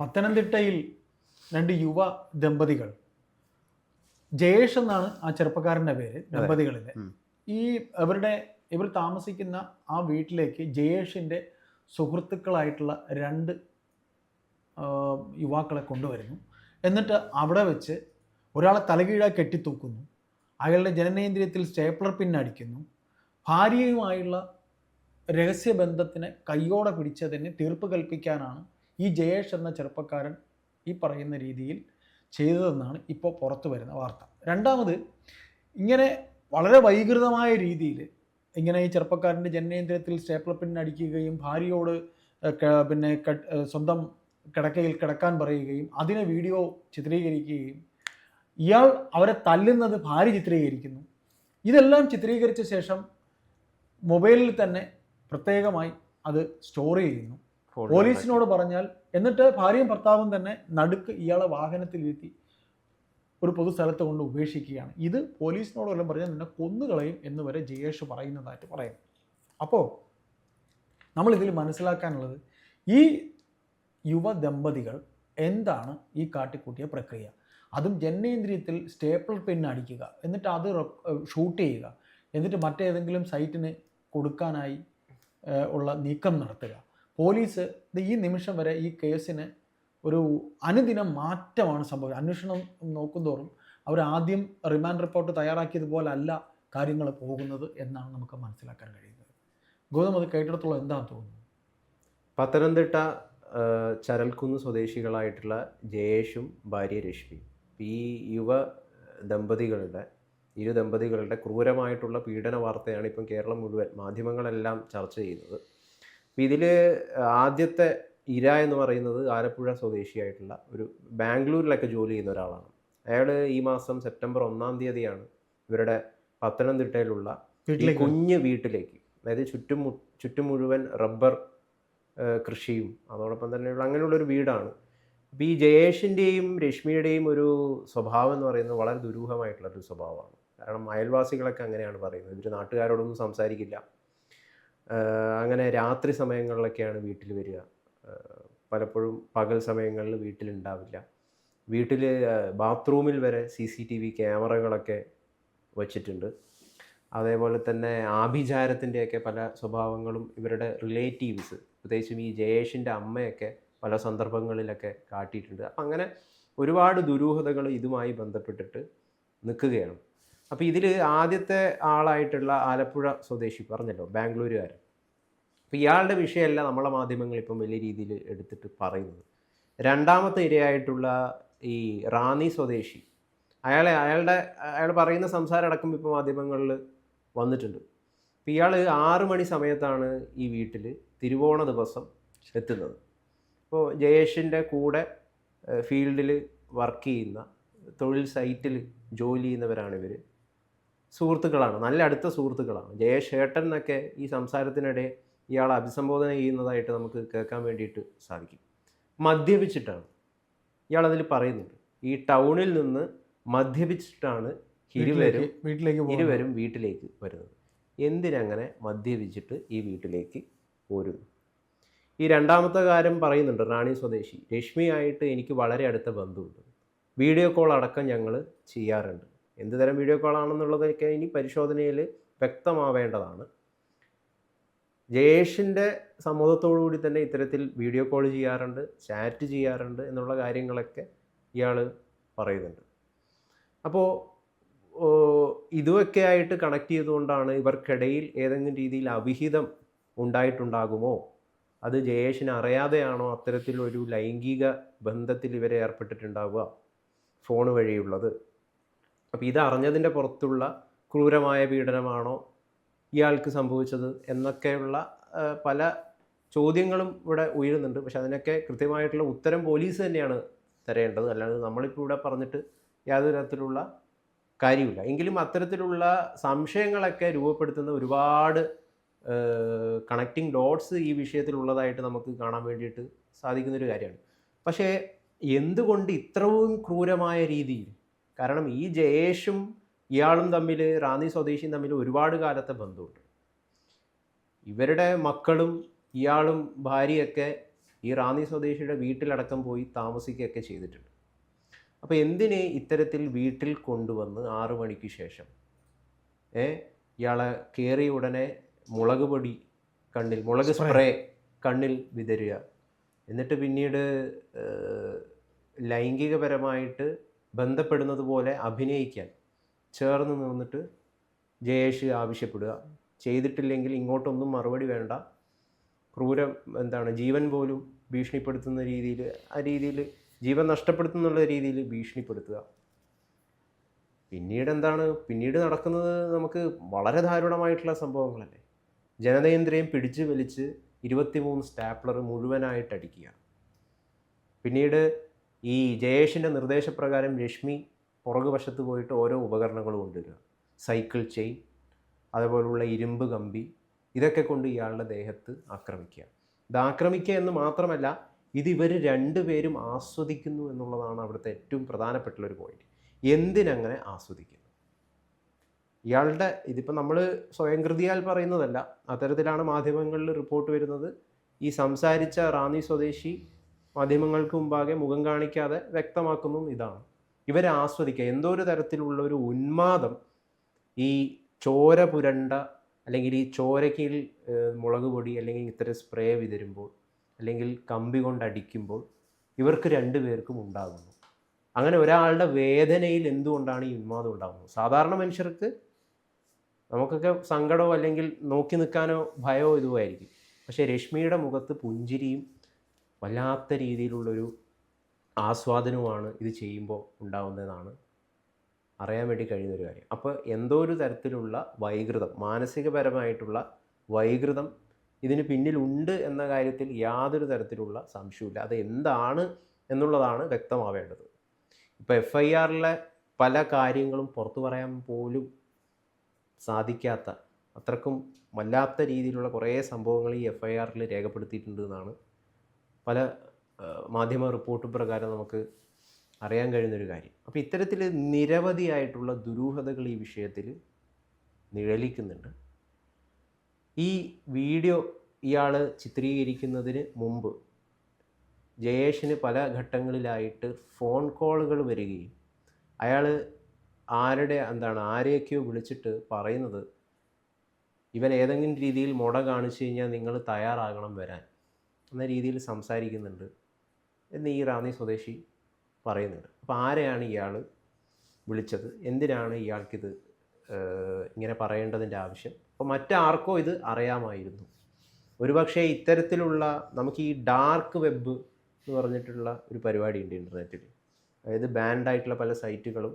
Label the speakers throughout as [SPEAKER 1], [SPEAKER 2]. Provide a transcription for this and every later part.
[SPEAKER 1] പത്തനംതിട്ടയിൽ രണ്ട് യുവ ദമ്പതികൾ. ജയേഷ് എന്നാണ് ആ ചെറുപ്പക്കാരന്റെ പേര് ദമ്പതികളിലെ. ഈ അവരുടെ ഇവർ താമസിക്കുന്ന ആ വീട്ടിലേക്ക് ജയേഷിന്റെ സുഹൃത്തുക്കളായിട്ടുള്ള രണ്ട് യുവാക്കളെ കൊണ്ടുവരുന്നു. എന്നിട്ട് അവിടെ വെച്ച് ഒരാളെ തലകീഴായി കെട്ടിത്തൂക്കുന്നു. അയാളുടെ ജനനേന്ദ്രിയത്തിൽ സ്റ്റേപ്ലർ പിന്നടിക്കുന്നു ഭാര്യയുമായുള്ള രഹസ്യബന്ധത്തിനെ കയ്യോടെ പിടിച്ചതിന് തീർപ്പ് കൽപ്പിക്കാനാണ് ഈ ജയേഷ് എന്ന ചെറുപ്പക്കാരൻ ഈ പറയുന്ന രീതിയിൽ ചെയ്തതെന്നാണ് ഇപ്പോൾ പുറത്തു വരുന്ന വാർത്ത. രണ്ടാമത് ഇങ്ങനെ വളരെ വൈകൃതമായ രീതിയിൽ ഇങ്ങനെ ഈ ചെറുപ്പക്കാരന്റെ ജനനേന്ദ്രിയത്തിൽ സ്റ്റേപ്ലർ പിൻ അടിക്കുകയും ഭാര്യയോട് പിന്നെ സ്വന്തം കിടക്കയിൽ കിടക്കാൻ പറയുകയും അതിനെ വീഡിയോ ചിത്രീകരിക്കുകയും ഇയാൾ അവരെ തല്ലുന്നത് ഭാര്യ ചിത്രീകരിക്കുന്നു. ഇതെല്ലാം ചിത്രീകരിച്ച ശേഷം മൊബൈലിൽ തന്നെ പ്രത്യേകമായി അത് സ്റ്റോർ ചെയ്യുന്നു. പോലീസിനോട് പറഞ്ഞാൽ എന്നിട്ട് ഭാര്യയും ഭർത്താവും തന്നെ നടുക്ക് ഇയാളെ വാഹനത്തിൽ ഇരുത്തി ഒരു പൊതുസ്ഥലത്ത് കൊണ്ട് ഉപേക്ഷിക്കുകയാണ്. ഇത് പോലീസിനോട് വല്ലതും പറഞ്ഞാൽ നിന്നെ കൊന്നുകളയും എന്ന് വരെ ജയേഷ് പറയുന്നതായിട്ട് പറയാം. അപ്പോൾ നമ്മളിതിൽ മനസ്സിലാക്കാനുള്ളത് ഈ യുവ ദമ്പതികൾ എന്താണ് ഈ കാട്ടിക്കൂട്ടിയ പ്രക്രിയ? അതും ജനനേന്ദ്രിയത്തിൽ സ്റ്റേപ്പിൾ പെൻ അടിക്കുക എന്നിട്ട് അത് ഷൂട്ട് ചെയ്യുക എന്നിട്ട് മറ്റേതെങ്കിലും സൈറ്റിന് കൊടുക്കാനായി ഉള്ള നീക്കം നടത്തുക. പോലീസ് ഈ നിമിഷം വരെ ഈ കേസിന് ഒരു അനുദിനം മാറ്റമാണ് സംഭവിച്ചത്. അന്വേഷണം നോക്കുന്തോറും അവർ ആദ്യം റിമാൻഡ് റിപ്പോർട്ട് തയ്യാറാക്കിയതുപോലല്ല കാര്യങ്ങൾ പോകുന്നത് എന്നാണ് നമുക്ക് മനസ്സിലാക്കാൻ കഴിയുന്നത്. ഗൗതം അത് കേട്ടിടത്തോളം എന്താണെന്ന് തോന്നുന്നു?
[SPEAKER 2] പത്തനംതിട്ട ചരൽക്കുന്ന് സ്വദേശികളായിട്ടുള്ള ജയേഷും ഭാര്യ രശ്മി. ഈ യുവ ദമ്പതികളുടെ ഇരു ദമ്പതികളുടെ ക്രൂരമായിട്ടുള്ള പീഡന വാർത്തയാണ് ഇപ്പം കേരളം മുഴുവൻ മാധ്യമങ്ങളെല്ലാം ചർച്ച ചെയ്യുന്നത്. അപ്പം ഇതിൽ ആദ്യത്തെ ഇര എന്ന് പറയുന്നത് ആലപ്പുഴ സ്വദേശിയായിട്ടുള്ള ഒരു ബാംഗ്ലൂരിലൊക്കെ ജോലി ചെയ്യുന്ന ഒരാളാണ്. അയാൾ ഈ മാസം സെപ്റ്റംബർ ഒന്നാം തീയതിയാണ് ഇവരുടെ പത്തനംതിട്ടയിലുള്ള കുഞ്ഞ് വീട്ടിലേക്ക് അതായത് ചുറ്റും ചുറ്റും മുഴുവൻ റബ്ബർ കൃഷിയും അതോടൊപ്പം തന്നെയുള്ള അങ്ങനെയുള്ള ഒരു വീടാണ്. അപ്പോൾ ഈ ജയേഷിന്റെയും രശ്മിയുടെയും ഒരു സ്വഭാവം എന്ന് പറയുന്നത് വളരെ ദുരൂഹമായിട്ടുള്ള ഒരു സ്വഭാവമാണ്. കാരണം അയൽവാസികളൊക്കെ അങ്ങനെയാണ് പറയുന്നത്. ഇവർ നാട്ടുകാരോടൊന്നും സംസാരിക്കില്ല. അങ്ങനെ രാത്രി സമയങ്ങളിലൊക്കെയാണ് വീട്ടിൽ വരിക. പലപ്പോഴും പകൽ സമയങ്ങളിൽ വീട്ടിലുണ്ടാവില്ല. വീട്ടിൽ ബാത്റൂമിൽ വരെ സി സി ടി വി ക്യാമറകളൊക്കെ വച്ചിട്ടുണ്ട്. അതേപോലെ തന്നെ ആഭിചാരത്തിന്റെയൊക്കെ പല സ്വഭാവങ്ങളും ഇവരുടെ റിലേറ്റീവ്സ് പ്രത്യേകിച്ചും ഈ ജയേഷിന്റെ അമ്മയൊക്കെ പല സന്ദർഭങ്ങളിലൊക്കെ കാട്ടിയിട്ടുണ്ട്. അപ്പം അങ്ങനെ ഒരുപാട് ദുരൂഹതകൾ ഇതുമായി ബന്ധപ്പെട്ടിട്ട് നിൽക്കുകയാണ്. അപ്പോൾ ഇതിൽ ആദ്യത്തെ ആളായിട്ടുള്ള ആലപ്പുഴ സ്വദേശി പറഞ്ഞല്ലോ ബാംഗ്ലൂരുകാരൻ. അപ്പോൾ ഇയാളുടെ വിഷയമല്ല നമ്മളെ മാധ്യമങ്ങൾ ഇപ്പം വലിയ രീതിയിൽ എടുത്തിട്ട് പറയുന്നത്. രണ്ടാമത്തെ ഇരയായിട്ടുള്ള ഈ റാന്നി സ്വദേശി അയാളെ അയാളുടെ അയാൾ പറയുന്ന സംസാരം അടക്കം ഇപ്പോൾ മാധ്യമങ്ങളിൽ വന്നിട്ടുണ്ട്. അപ്പം ഇയാൾ ആറ് മണി സമയത്താണ് ഈ വീട്ടിൽ തിരുവോണ ദിവസം എത്തുന്നത്. അപ്പോൾ ജയേഷിന്റെ കൂടെ ഫീൽഡിൽ വർക്ക് ചെയ്യുന്ന തൊഴിൽ സൈറ്റിൽ ജോലി ചെയ്യുന്നവരാണ് ഇവർ സുഹൃത്തുക്കളാണ് നല്ല അടുത്ത സുഹൃത്തുക്കളാണ്. ജയശേട്ടൻ എന്നൊക്കെ ഈ സംസാരത്തിനിടെ ഇയാളെ അഭിസംബോധന ചെയ്യുന്നതായിട്ട് നമുക്ക് കേൾക്കാൻ വേണ്ടിയിട്ട് സാധിക്കും. മദ്യപിച്ചിട്ടാണ്. ഇയാൾ അതിൽ പറയുന്നുണ്ട്. ഈ ടൗണിൽ നിന്ന് മദ്യപിച്ചിട്ടാണ് ഇരുവരും
[SPEAKER 1] വീട്ടിലേക്ക്.
[SPEAKER 2] ഇരുവരും വീട്ടിലേക്ക് വരുന്നത്. എന്തിനങ്ങനെ മദ്യപിച്ചിട്ട് ഈ വീട്ടിലേക്ക് പോരുന്നു? ഈ രണ്ടാമത്തെ കാര്യം പറയുന്നുണ്ട് റാണി സ്വദേശി. രശ്മിയായിട്ട് എനിക്ക് വളരെ അടുത്ത ബന്ധമുണ്ട്. വീഡിയോ കോൾ അടക്കം ഞങ്ങൾ ചെയ്യാറുണ്ട്. എന്ത് തരം വീഡിയോ കോൾ ആണെന്നുള്ളതൊക്കെ ഇനി പരിശോധനയിൽ വ്യക്തമാവേണ്ടതാണ്. ജയേഷിന്റെ സമ്മതത്തോടു കൂടി തന്നെ ഇത്തരത്തിൽ വീഡിയോ കോൾ ചെയ്യാറുണ്ട് ചാറ്റ് ചെയ്യാറുണ്ട് എന്നുള്ള കാര്യങ്ങളൊക്കെ ഇയാൾ പറയുന്നുണ്ട്. അപ്പോൾ ഇതുമൊക്കെ ആയിട്ട് കണക്ട് ചെയ്തുകൊണ്ടാണ് ഇവർക്കിടയിൽ ഏതെങ്കിലും രീതിയിൽ അവിഹിതം ഉണ്ടായിട്ടുണ്ടാകുമോ? അത് ജയേഷിന് അറിയാതെയാണോ അത്തരത്തിലൊരു ലൈംഗിക ബന്ധത്തിൽ ഇവരെ ഏർപ്പെട്ടിട്ടുണ്ടാവുക ഫോൺ വഴിയുള്ളത്? അപ്പോൾ ഇത് അറിഞ്ഞതിന്റെ പുറത്തുള്ള ക്രൂരമായ പീഡനമാണോ ഇയാൾക്ക് സംഭവിച്ചത് എന്നൊക്കെയുള്ള പല ചോദ്യങ്ങളും ഇവിടെ ഉയരുന്നുണ്ട്. പക്ഷെ അതിനൊക്കെ കൃത്യമായിട്ടുള്ള ഉത്തരം പോലീസ് തന്നെയാണ് തരേണ്ടത്. അല്ലാതെ നമ്മളിപ്പോൾ ഇവിടെ പറഞ്ഞിട്ട് യാതൊരു തരത്തിലുള്ള കാര്യമില്ല എങ്കിലും അത്തരത്തിലുള്ള സംശയങ്ങളൊക്കെ രൂപപ്പെടുത്തുന്ന ഒരുപാട് കണക്റ്റിംഗ് ഡോട്ട്സ് ഈ വിഷയത്തിലുള്ളതായിട്ട് നമുക്ക് കാണാൻ വേണ്ടിയിട്ട് സാധിക്കുന്നൊരു കാര്യമാണ്. പക്ഷേ എന്തുകൊണ്ട് ഇത്രയും ക്രൂരമായ രീതിയിൽ കാരണം ഈ ജയേഷും ഇയാളും തമ്മിൽ റാന്നി സ്വദേശിയും തമ്മിൽ ഒരുപാട് കാലത്തെ ബന്ധമുണ്ട്. ഇവരുടെ മക്കളും ഇയാളും ഭാര്യയൊക്കെ ഈ റാന്നി സ്വദേശിയുടെ വീട്ടിലടക്കം പോയി താമസിക്കുകയൊക്കെ ചെയ്തിട്ടുണ്ട്. അപ്പോൾ എന്തിനെ ഇത്തരത്തിൽ വീട്ടിൽ കൊണ്ടുവന്ന് ആറു മണിക്ക് ശേഷം ഏ ഇയാളെ കയറിയ ഉടനെ മുളക് പൊടി കണ്ണിൽ മുളക് സ്പ്രേ. കണ്ണിൽ വിതരുക. എന്നിട്ട് പിന്നീട് ലൈംഗികപരമായിട്ട് ബന്ധപ്പെടുന്നത് പോലെ അഭിനയിക്കാൻ. ചേർന്ന് നിന്നിട്ട് ജയേഷ് ആവശ്യപ്പെടുക. ചെയ്തിട്ടില്ലെങ്കിൽ ഇങ്ങോട്ടൊന്നും മറുപടി വേണ്ട. ക്രൂരം എന്താണ് ജീവൻ പോലും ഭീഷണിപ്പെടുത്തുന്ന രീതിയിൽ ആ രീതിയിൽ ജീവൻ നഷ്ടപ്പെടുത്തുന്നുള്ള രീതിയിൽ ഭീഷണിപ്പെടുത്തുക. പിന്നീട് എന്താണ്? പിന്നീട് നടക്കുന്നത് നമുക്ക് വളരെ ദാരുണമായിട്ടുള്ള സംഭവങ്ങളല്ലേ? ജനതേന്ദ്രയും പിടിച്ചു വലിച്ച് ഇരുപത്തിമൂന്ന് സ്റ്റാപ്ലർ മുഴുവനായിട്ട് അടിക്കുക പിന്നീട് ഈ ജയേഷിന്റെ നിർദ്ദേശപ്രകാരം രശ്മി പുറകുവശത്ത് പോയിട്ട് ഓരോ ഉപകരണങ്ങളും കൊണ്ടുവരിക. സൈക്കിൾ ചെയിൻ അതുപോലുള്ള ഇരുമ്പ് കമ്പി ഇതൊക്കെ കൊണ്ട് ഇയാളുടെ ദേഹത്ത് ആക്രമിക്കുക. ഇത് ആക്രമിക്കുക എന്ന് മാത്രമല്ല ഇത് ഇവർ രണ്ടുപേരും ആസ്വദിക്കുന്നു എന്നുള്ളതാണ് അവിടുത്തെ ഏറ്റവും പ്രധാനപ്പെട്ടുള്ള ഒരു പോയിന്റ് എന്തിനങ്ങനെ ആസ്വദിക്കുന്നു? ഇയാളുടെ ഇതിപ്പോൾ നമ്മൾ സ്വയംകൃതിയാൽ പറയുന്നതല്ല. അത്തരത്തിലാണ് മാധ്യമങ്ങളിൽ റിപ്പോർട്ട് വരുന്നത്. ഈ സംസാരിച്ച റാന്നി സ്വദേശി മാധ്യമങ്ങൾക്ക് മുമ്പാകെ മുഖം കാണിക്കാതെ വ്യക്തമാക്കുന്നു ഇതാണ്. ഇവരെ ആസ്വദിക്കുക. എന്തോ ഒരു തരത്തിലുള്ള ഒരു ഉന്മാദം ഈ ചോര പുരണ്ട അല്ലെങ്കിൽ ഈ ചോരയ്ക്ക് മുളക് പൊടി അല്ലെങ്കിൽ ഇത്തരം സ്പ്രേ വിതരുമ്പോൾ അല്ലെങ്കിൽ കമ്പി കൊണ്ട് അടിക്കുമ്പോൾ ഇവർക്ക് രണ്ടു പേർക്കും ഉണ്ടാകുന്നു. അങ്ങനെ ഒരാളുടെ വേദനയിൽ എന്തുകൊണ്ടാണ് ഈ ഉന്മാദം ഉണ്ടാകുന്നത്? സാധാരണ മനുഷ്യർക്ക് നമുക്കൊക്കെ സങ്കടമോ അല്ലെങ്കിൽ നോക്കി നിൽക്കാനോ ഭയമോ ഇതുമായിരിക്കും. പക്ഷേ രശ്മിയുടെ മുഖത്ത് പുഞ്ചിരിയും വല്ലാത്ത രീതിയിലുള്ളൊരു ആസ്വാദനവുമാണ് ഇത് ചെയ്യുമ്പോൾ ഉണ്ടാകുന്നതെന്നാണ് അറിയാൻ വേണ്ടി കഴിയുന്നൊരു കാര്യം. അപ്പോൾ എന്തോ ഒരു തരത്തിലുള്ള വൈകൃതം മാനസികപരമായിട്ടുള്ള വൈകൃതം ഇതിന് പിന്നിലുണ്ട് എന്ന കാര്യത്തിൽ യാതൊരു തരത്തിലുള്ള സംശയമില്ല അത് എന്താണ് എന്നുള്ളതാണ് വ്യക്തമാവേണ്ടത്. ഇപ്പോൾ എഫ് ഐ ആറിലെ പല കാര്യങ്ങളും പുറത്തു പറയാൻ പോലും സാധിക്കാത്ത അത്രക്കും വല്ലാത്ത രീതിയിലുള്ള കുറേ സംഭവങ്ങൾ ഈ എഫ് ഐ ആറിൽ രേഖപ്പെടുത്തിയിട്ടുണ്ട് എന്നാണ് പല മാധ്യമ റിപ്പോർട്ട് പ്രകാരം നമുക്ക് അറിയാൻ കഴിയുന്നൊരു കാര്യം. അപ്പോൾ ഇത്തരത്തിൽ നിരവധിയായിട്ടുള്ള ദുരൂഹതകൾ ഈ വിഷയത്തിൽ നിഴലിക്കുന്നുണ്ട്. ഈ വീഡിയോ ഇയാൾ ചിത്രീകരിക്കുന്നതിന് മുമ്പ് ജയേഷിന് പല ഘട്ടങ്ങളിലായിട്ട് ഫോൺ കോളുകൾ വരികയും അയാൾ ആരുടെ എന്താണ് ആരെയൊക്കെയോ വിളിച്ചിട്ട് പറയുന്നത് ഇവൻ ഏതെങ്കിലും രീതിയിൽ മുട കാണിച്ചു കഴിഞ്ഞാൽ നിങ്ങൾ തയ്യാറാകണം വരാൻ. എന്ന രീതിയിൽ സംസാരിക്കുന്നുണ്ട് എന്ന് ഈ റാന്നി സ്വദേശി പറയുന്നുണ്ട്. അപ്പോൾ ആരെയാണ് ഇയാൾ വിളിച്ചത്? എന്തിനാണ് ഇയാൾക്കിത് ഇങ്ങനെ പറയേണ്ടതിന്റെ ആവശ്യം? അപ്പോൾ മറ്റാർക്കോ ഇത് അറിയാമായിരുന്നു. ഒരുപക്ഷെ ഇത്തരത്തിലുള്ള നമുക്ക് ഈ ഡാർക്ക് വെബ് എന്ന് പറഞ്ഞിട്ടുള്ള ഒരു പരിപാടിയുണ്ട് ഇന്റർനെറ്റിൽ അതായത് ബാൻഡ് ആയിട്ടുള്ള പല സൈറ്റുകളും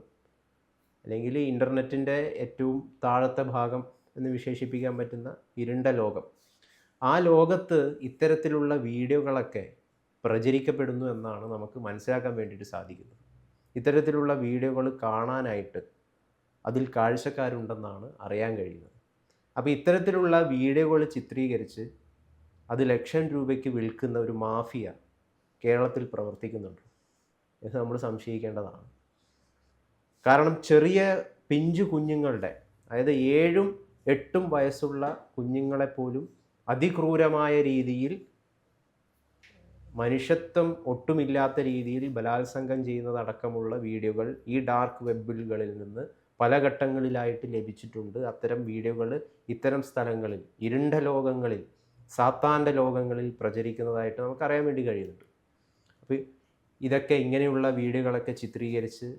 [SPEAKER 2] അല്ലെങ്കിൽ ഇന്റർനെറ്റിന്റെ ഏറ്റവും താഴത്തെ ഭാഗം എന്ന് വിശേഷിപ്പിക്കാൻ പറ്റുന്ന ഇരുണ്ട ലോകം. ആ ലോകത്ത് ഇത്തരത്തിലുള്ള വീഡിയോകളൊക്കെ പ്രചരിക്കപ്പെടുന്നു എന്നാണ് നമുക്ക് മനസ്സിലാക്കാൻ വേണ്ടിയിട്ട് സാധിക്കുന്നത്. ഇത്തരത്തിലുള്ള വീഡിയോകൾ കാണാനായിട്ട് അതിൽ കാഴ്ചക്കാരുണ്ടെന്നാണ് അറിയാൻ കഴിയുന്നത്. അപ്പോൾ ഇത്തരത്തിലുള്ള വീഡിയോകൾ ചിത്രീകരിച്ച് അത് ലക്ഷം രൂപയ്ക്ക് വിൽക്കുന്ന ഒരു മാഫിയ കേരളത്തിൽ പ്രവർത്തിക്കുന്നുണ്ട് എന്ന് നമ്മൾ സംശയിക്കേണ്ടതാണ്. കാരണം ചെറിയ പിഞ്ചു കുഞ്ഞുങ്ങളുടെ അതായത് ഏഴും എട്ടും വയസ്സുള്ള കുഞ്ഞുങ്ങളെപ്പോലും അതിക്രൂരമായ രീതിയിൽ മനുഷ്യത്വം ഒട്ടുമില്ലാത്ത രീതിയിൽ ബലാത്സംഗം ചെയ്യുന്നതടക്കമുള്ള വീഡിയോകൾ ഈ ഡാർക്ക് വെബുകളിൽ നിന്ന് പല ഘട്ടങ്ങളിലായിട്ട് ലഭിച്ചിട്ടുണ്ട്. അത്തരം വീഡിയോകൾ ഇത്തരം സ്ഥലങ്ങളിൽ ഇരുണ്ട ലോകങ്ങളിൽ സാത്താന്റെ ലോകങ്ങളിൽ പ്രചരിക്കുന്നതായിട്ട് നമുക്കറിയാൻ വേണ്ടി കഴിയുന്നുണ്ട്. അപ്പോൾ ഇതൊക്കെ ഇങ്ങനെയുള്ള വീഡിയോകളൊക്കെ ചിത്രീകരിച്ച്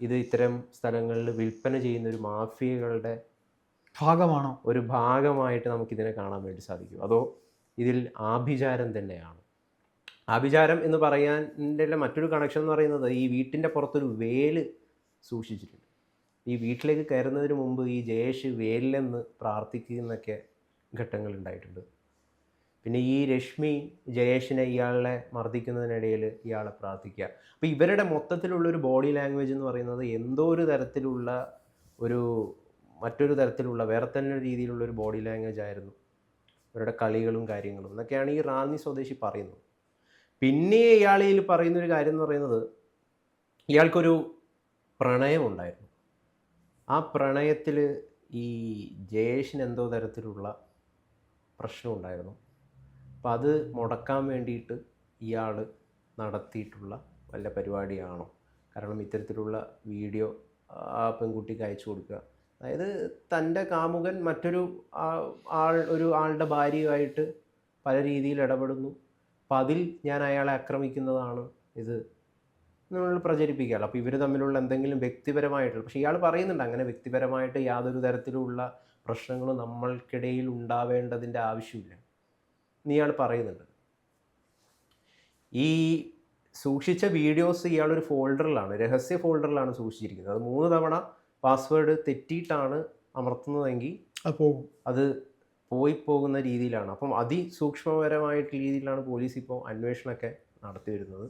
[SPEAKER 2] ഇത് ഇത്തരം സ്ഥലങ്ങളിൽ വിൽപ്പന ചെയ്യുന്ന ഒരു മാഫിയകളുടെ
[SPEAKER 1] ഭാഗമാണോ?
[SPEAKER 2] ഒരു ഭാഗമായിട്ട് നമുക്കിതിനെ കാണാൻ വേണ്ടി സാധിക്കും. അതോ ഇതിൽ ആഭിചാരം തന്നെയാണ്. ആഭിചാരം എന്ന് പറയാന്റെ മറ്റൊരു കണക്ഷൻ എന്ന് പറയുന്നത് ഈ വീട്ടിന്റെ പുറത്തൊരു വേൽ സൂക്ഷിച്ചിട്ടുണ്ട്. ഈ വീട്ടിലേക്ക് കയറുന്നതിന് മുമ്പ് ഈ ജയേഷ് വേലിലെന്ന് പ്രാർത്ഥിക്കുന്നൊക്കെ ഘട്ടങ്ങൾ ഉണ്ടായിട്ടുണ്ട്. പിന്നെ ഈ രശ്മി ജയേഷിനെ ഇയാളെ മർദ്ദിക്കുന്നതിനിടയിൽ ഇയാളെ പ്രാർത്ഥിക്കുക. അപ്പോൾ ഇവരുടെ മൊത്തത്തിലുള്ളൊരു ബോഡി ലാംഗ്വേജ് എന്ന് പറയുന്നത് എന്തോ ഒരു തരത്തിലുള്ള ഒരു മറ്റൊരു തരത്തിലുള്ള വേറെ തന്നെ രീതിയിലുള്ള ഒരു ബോഡി ലാംഗ്വേജ് ആയിരുന്നു. അവരുടെ കളികളും കാര്യങ്ങളും എന്നൊക്കെയാണ് ഈ റാന്നി സ്വദേശി പറയുന്നത്. പിന്നെ ഇയാളിൽ പറയുന്ന ഒരു കാര്യം എന്ന് പറയുന്നത് ഇയാൾക്കൊരു പ്രണയമുണ്ടായിരുന്നു. ആ പ്രണയത്തിൽ ഈ ജയേഷിന് എന്തോ തരത്തിലുള്ള പ്രശ്നമുണ്ടായിരുന്നു അപ്പം അത് മുടക്കാൻ വേണ്ടിയിട്ട് ഇയാൾ നടത്തിയിട്ടുള്ള വല്ല പരിപാടിയാണോ? കാരണം ഇത്തരത്തിലുള്ള വീഡിയോ ആ പെൺകുട്ടിക്ക് അയച്ചു കൊടുക്കുക. അതായത് തന്റെ കാമുകൻ മറ്റൊരു ആൾ ഒരു ആളുടെ ഭാര്യയുമായിട്ട് പല രീതിയിൽ ഇടപെടുന്നു. അപ്പം അതിൽ ഞാൻ അയാളെ ആക്രമിക്കുന്നതാണ് ഇത്. നമ്മൾ പ്രചരിപ്പിക്കുകയല്ലോ. അപ്പോൾ ഇവർ തമ്മിലുള്ള എന്തെങ്കിലും വ്യക്തിപരമായിട്ടുള്ള പക്ഷേ ഇയാൾ പറയുന്നുണ്ട് അങ്ങനെ വ്യക്തിപരമായിട്ട് യാതൊരു തരത്തിലുള്ള പ്രശ്നങ്ങളും നമ്മൾക്കിടയിൽ ഉണ്ടാവേണ്ടതിന്റെ ആവശ്യമില്ല. ഇയാൾ പറയുന്നുണ്ട്. ഈ സൂക്ഷിച്ച വീഡിയോസ് ഇയാളൊരു ഫോൾഡറിലാണ് രഹസ്യ ഫോൾഡറിലാണ് സൂക്ഷിച്ചിരിക്കുന്നത്. അത് മൂന്ന് തവണ പാസ്വേഡ് തെറ്റിയിട്ടാണ് അമർത്തുന്നതെങ്കിൽ
[SPEAKER 1] അത് പോകും.
[SPEAKER 2] അത് പോയി പോകുന്ന രീതിയിലാണ്. അപ്പം അതിസൂക്ഷ്മപരമായിട്ട് രീതിയിലാണ് പോലീസ് ഇപ്പോൾ അന്വേഷണമൊക്കെ നടത്തി വരുന്നത്.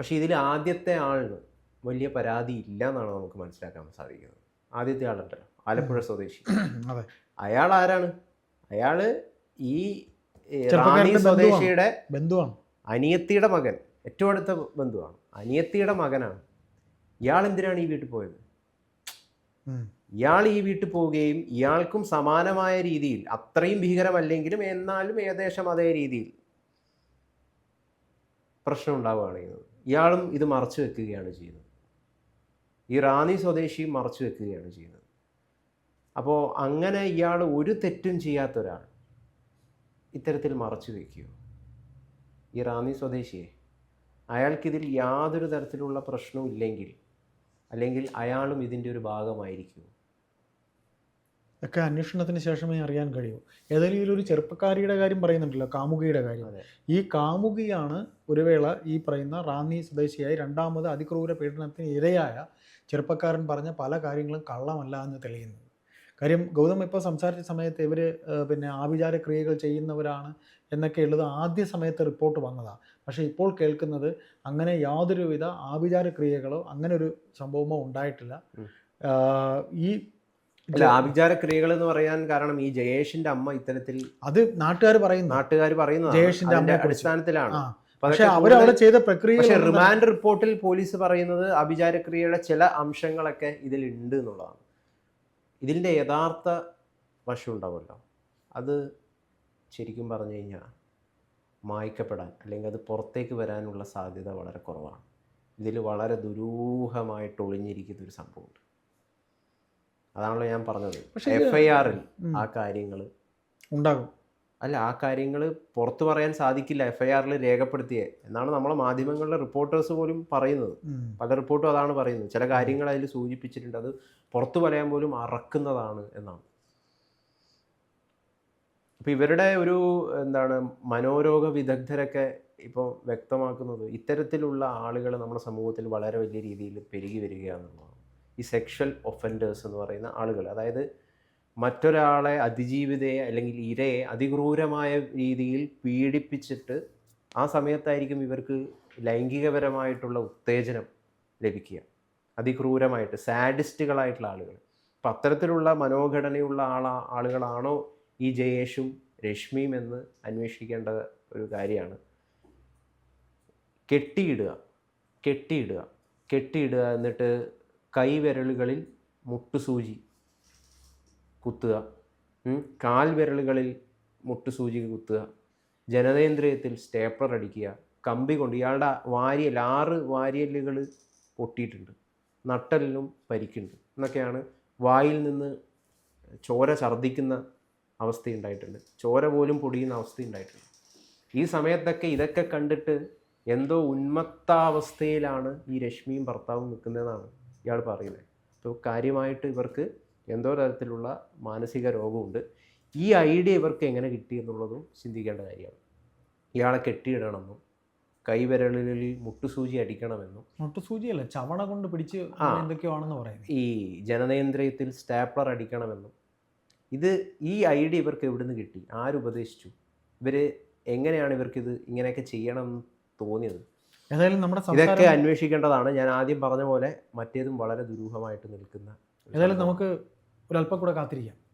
[SPEAKER 2] പക്ഷേ ഇതിൽ ആദ്യത്തെ ആളിന് വലിയ പരാതി ഇല്ല എന്നാണ് നമുക്ക് മനസ്സിലാക്കാൻ സാധിക്കുന്നത്. ആദ്യത്തെ ആളുണ്ടല്ലോ ആലപ്പുഴ സ്വദേശി. അയാൾ ആരാണ്? അയാൾ ഈ
[SPEAKER 1] റാണി
[SPEAKER 2] സ്വദേശിയുടെ
[SPEAKER 1] ബന്ധുവാണ്.
[SPEAKER 2] അനിയത്തിയുടെ മകൻ ഏറ്റവും അടുത്ത ബന്ധുവാണ്. അനിയത്തിയുടെ മകനാണ്. ഇയാൾ എന്തിനാണ് ഈ വീട്ടിൽ പോയത്. ഇയാൾ ഈ വീട്ടിൽ പോവുകയും ഇയാൾക്കും സമാനമായ രീതിയിൽ അത്രയും ഭീകരമല്ലെങ്കിലും എന്നാലും ഏകദേശം അതേ രീതിയിൽ പ്രശ്നം ഉണ്ടാവുകയാണ് ചെയ്യുന്നത്. ഇയാളും ഇത് മറച്ചു വെക്കുകയാണ് ചെയ്യുന്നത്. ഈ റാന്നി സ്വദേശിയും മറച്ചു വെക്കുകയാണ് ചെയ്യുന്നത്. അപ്പോൾ അങ്ങനെ ഇയാൾ ഒരു തെറ്റും ചെയ്യാത്ത ഒരാൾ ഇത്തരത്തിൽ മറച്ചു വെക്കുകയോ? ഈ റാന്നി സ്വദേശിയെ അയാൾക്കിതിൽ യാതൊരു തരത്തിലുള്ള പ്രശ്നവും ഇല്ലെങ്കിൽ അല്ലെങ്കിൽ അയാളും ഇതിന്റെ ഒരു ഭാഗമായിരിക്കുമോ
[SPEAKER 1] ഒക്കെ അന്വേഷണത്തിന് ശേഷമേ അറിയാൻ കഴിയൂ. ഏതെങ്കിലും ഒരു ചെറുപ്പക്കാരിയുടെ കാര്യം പറയുന്നുണ്ടല്ലോ കാമുകിയുടെ കാര്യം.
[SPEAKER 2] അതെ.
[SPEAKER 1] ഈ കാമുകിയാണ് ഒരു വേള ഈ പറയുന്ന റാന്നി സ്വദേശിയായി രണ്ടാമത് അതിക്രൂര പീഡനത്തിന് ഇരയായ ചെറുപ്പക്കാരൻ പറഞ്ഞ പല കാര്യങ്ങളും കള്ളമല്ല എന്ന് തെളിയുന്നത് കാര്യം ഗൗതം ഇപ്പോൾ സംസാരിച്ച സമയത്ത് ഇവർ പിന്നെ ആഭിചാര ക്രിയകൾ ചെയ്യുന്നവരാണ് എന്നൊക്കെ ഉള്ളത് ആദ്യ സമയത്ത് റിപ്പോർട്ട് വന്നതാണ് പക്ഷേ ഇപ്പോൾ കേൾക്കുന്നത് അങ്ങനെ യാതൊരുവിധ ആഭിചാര ക്രിയകളോ അങ്ങനെ ഒരു സംഭവമോ ഉണ്ടായിട്ടില്ല ഈ
[SPEAKER 2] അല്ല ആഭിചാര ക്രിയകൾ എന്ന് പറയാൻ കാരണം ഈ ജയേഷിന്റെ അമ്മ ഇത്തരത്തിൽ
[SPEAKER 1] അത് നാട്ടുകാർ പറയുന്നു.
[SPEAKER 2] നാട്ടുകാർ പറയുന്നത്
[SPEAKER 1] ജയേഷിന്റെ അമ്മ.
[SPEAKER 2] അടിസ്ഥാനത്തിലാണ്.
[SPEAKER 1] പക്ഷെ അവരവിടെ ചെയ്ത പ്രക്രിയ
[SPEAKER 2] റിമാൻഡ് റിപ്പോർട്ടിൽ പോലീസ് പറയുന്നത് അഭിചാരക്രിയയുടെ ചില അംശങ്ങളൊക്കെ ഇതിലുണ്ട് എന്നുള്ളതാണ്. ഇതിന്റെ യഥാർത്ഥ വശം ഉണ്ടാവുമല്ലോ. അത് ശരിക്കും പറഞ്ഞു കഴിഞ്ഞാൽ മായ്ക്കപ്പെടാൻ അല്ലെങ്കിൽ അത് പുറത്തേക്ക് വരാനുള്ള സാധ്യത വളരെ കുറവാണ്. ഇതിൽ വളരെ ദുരൂഹമായിട്ട് ഒളിഞ്ഞിരിക്കുന്ന ഒരു സംഭവമുണ്ട്. അതാണല്ലോ ഞാൻ പറഞ്ഞത്.
[SPEAKER 1] എഫ്ഐആറിൽ
[SPEAKER 2] എഫ് ഐ ആറിൽ ആ കാര്യങ്ങൾ
[SPEAKER 1] ഉണ്ടാകും.
[SPEAKER 2] അല്ല ആ കാര്യങ്ങൾ പുറത്തു പറയാൻ സാധിക്കില്ല. എഫ് ഐ ആറിൽ രേഖപ്പെടുത്തിയേ. എന്നാണ് നമ്മളെ മാധ്യമങ്ങളിലെ റിപ്പോർട്ടേഴ്സ് പോലും പറയുന്നത്. പല റിപ്പോർട്ടും അതാണ് പറയുന്നത്. ചില കാര്യങ്ങൾ അതിൽ സൂചിപ്പിച്ചിട്ടുണ്ട്. അത് പുറത്തു പറയാൻ പോലും അറക്കുന്നതാണ് എന്നാണ്. അപ്പോൾ ഇവരുടെ ഒരു എന്താണ് മനോരോഗ വിദഗ്ധരൊക്കെ ഇപ്പോൾ വ്യക്തമാക്കുന്നത് ഇത്തരത്തിലുള്ള ആളുകൾ നമ്മുടെ സമൂഹത്തിൽ വളരെ വലിയ രീതിയിൽ പെരുകി വരികയാണെന്നുള്ളതാണ്. ഈ സെക്ഷൽ ഒഫൻഡേഴ്സ് എന്ന് പറയുന്ന ആളുകൾ അതായത് മറ്റൊരാളെ അതിജീവിതയെ അല്ലെങ്കിൽ ഇരയെ അതിക്രൂരമായ രീതിയിൽ പീഡിപ്പിച്ചിട്ട് ആ സമയത്തായിരിക്കും ഇവർക്ക് ലൈംഗികപരമായിട്ടുള്ള ഉത്തേജനം ലഭിക്കുക. അതിക്രൂരമായിട്ട് സാഡിസ്റ്റുകളായിട്ടുള്ള ആളുകൾ. അപ്പം അത്തരത്തിലുള്ള മനോഘടനയുള്ള ആളാ ആളുകളാണോ ഈ ജയേഷും രശ്മിയും എന്ന് അന്വേഷിക്കേണ്ട ഒരു കാര്യമാണ്. കെട്ടിയിടുക കെട്ടിയിടുക കെട്ടിയിടുക എന്നിട്ട് കൈവിരലുകളിൽ മുട്ടുസൂചി കുത്തുക. കാൽ വിരലുകളിൽ മുട്ടുസൂചി കുത്തുക. ജനനേന്ദ്രിയത്തിൽ സ്റ്റേപ്ലർ അടിക്കുക. കമ്പി കൊണ്ട് ഇയാളുടെ വാരിയൽ ആറ് വാരിയലുകൾ പൊട്ടിയിട്ടുണ്ട്. നട്ടലിനും പരിക്കുണ്ട്. എന്നൊക്കെയാണ് വായിൽ നിന്ന് ചോര ഛർദ്ദിക്കുന്ന അവസ്ഥയുണ്ടായിട്ടുണ്ട്. ചോര പോലും പൊടിയുന്ന അവസ്ഥയുണ്ടായിട്ടുണ്ട്. ഈ സമയത്തൊക്കെ ഇതൊക്കെ കണ്ടിട്ട് എന്തോ ഉന്മത്താവസ്ഥയിലാണ് ഈ രശ്മിയും ഭർത്താവും നിൽക്കുന്നതെന്നാണ് ഇയാൾ പറയുന്നത്. അപ്പോൾ കാര്യമായിട്ട് ഇവർക്ക് എന്തോ തരത്തിലുള്ള മാനസിക രോഗമുണ്ട്. ഈ ഐഡിയ ഇവർക്ക് എങ്ങനെ കിട്ടി എന്നുള്ളതും ചിന്തിക്കേണ്ട കാര്യമാണ്. ഇയാളെ കെട്ടിയിടണമെന്നും കൈവിരലുകളിൽ മുട്ടുസൂചി അടിക്കണമെന്നും.
[SPEAKER 1] മുട്ടുസൂചിയല്ല ചവണ കൊണ്ട് പിടിച്ച് എന്തൊക്കെയാണെന്ന് പറയുന്നത്.
[SPEAKER 2] ഈ ജനനേന്ദ്രിയത്തിൽ സ്റ്റാപ്ലർ അടിക്കണമെന്നും. ഇത് ഈ ഐഡിയ ഇവർക്ക് എവിടുന്ന് കിട്ടി? ആരുപദേശിച്ചു ഇവർ എങ്ങനെയാണ് ഇവർക്കിത് ഇങ്ങനെയൊക്കെ ചെയ്യണം എന്ന് തോന്നിയത്?
[SPEAKER 1] ഏതായാലും നമ്മുടെ
[SPEAKER 2] ഇതൊക്കെ അന്വേഷിക്കേണ്ടതാണ്. ഞാൻ ആദ്യം പറഞ്ഞ പോലെ മറ്റേതും വളരെ ദുരൂഹമായിട്ട് നിൽക്കുന്ന
[SPEAKER 1] ഏതായാലും നമുക്ക് ഒരല്പം കൂടെ കാത്തിരിക്കാം.